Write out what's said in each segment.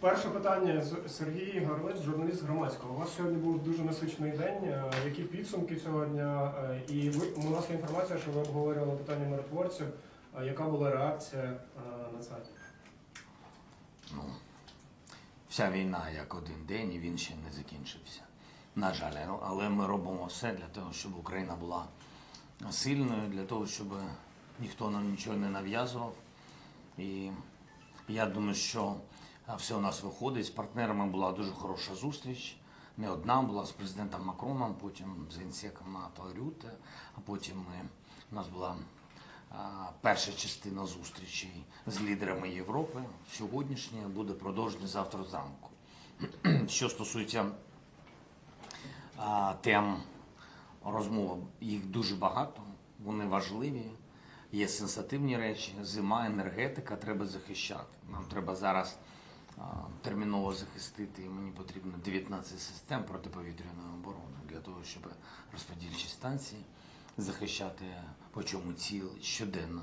Перше питання з Сергій Гарлець, журналіст громадського. У вас сьогодні був дуже насичений день. Е, Які підсумки цього дня? Е, І ви нас інформація, що ви обговорювали питання миротворців. Е, Яка була реакція на це? Ну, вся війна як один день, і він ще не закінчився. На жаль, але ми робимо все для того, щоб Україна була сильною, для того, щоб ніхто нам нічого не нав'язував. І я думаю, що все у нас виходить. З партнерами була дуже хороша зустріч. Не одна була з президентом Макроном, потім з генсеком НАТО Рюте, а потім ми, у нас була перша частина зустрічей з лідерами Європи. Сьогоднішня буде продовження завтра зранку. Що стосується тем розмови, їх дуже багато, вони важливі. Є сенситивні речі, зима, енергетика треба захищати. Нам треба зараз терміново захистити, і мені потрібно 19 систем протиповітряної оборони для того, щоб розподільчі станції захищати, по чому цілить щоденно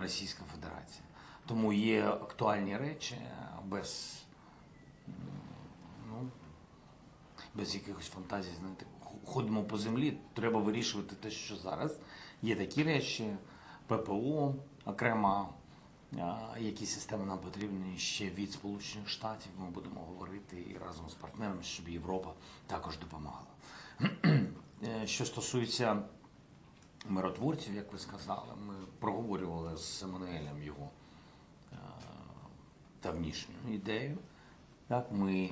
Російська Федерація. Тому є актуальні речі без, ну, без якихось фантазій, знаєте, ходимо по землі, треба вирішувати те, що зараз. Є такі речі, ППО, окремо, а, які системи нам потрібні ще від Сполучених Штатів. Ми будемо говорити і разом з партнерами, щоб Європа також допомагала. Е, Що стосується миротворців, як ви сказали, ми проговорювали з Еммануелем його е, давнішню ідею. Так, ми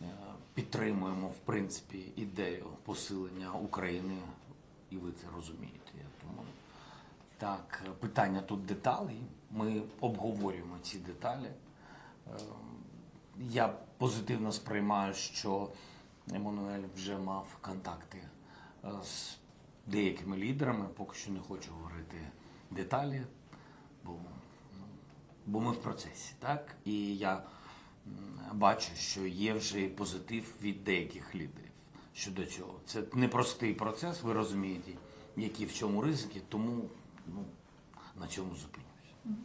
е, підтримуємо в принципі ідею посилення України, і ви це розумієте. Я Тому так, питання тут деталей. Ми обговорюємо ці деталі. Е, Я позитивно сприймаю, що Еммануель вже мав контакти е, з деякими лідерами. Поки що не хочу говорити деталі, бо, ну, бо ми в процесі, так? І я бачу, що є вже позитив від деяких лідерів щодо цього. Це непростий процес, ви розумієте, які в цьому ризики, тому ну, на цьому зупинюся.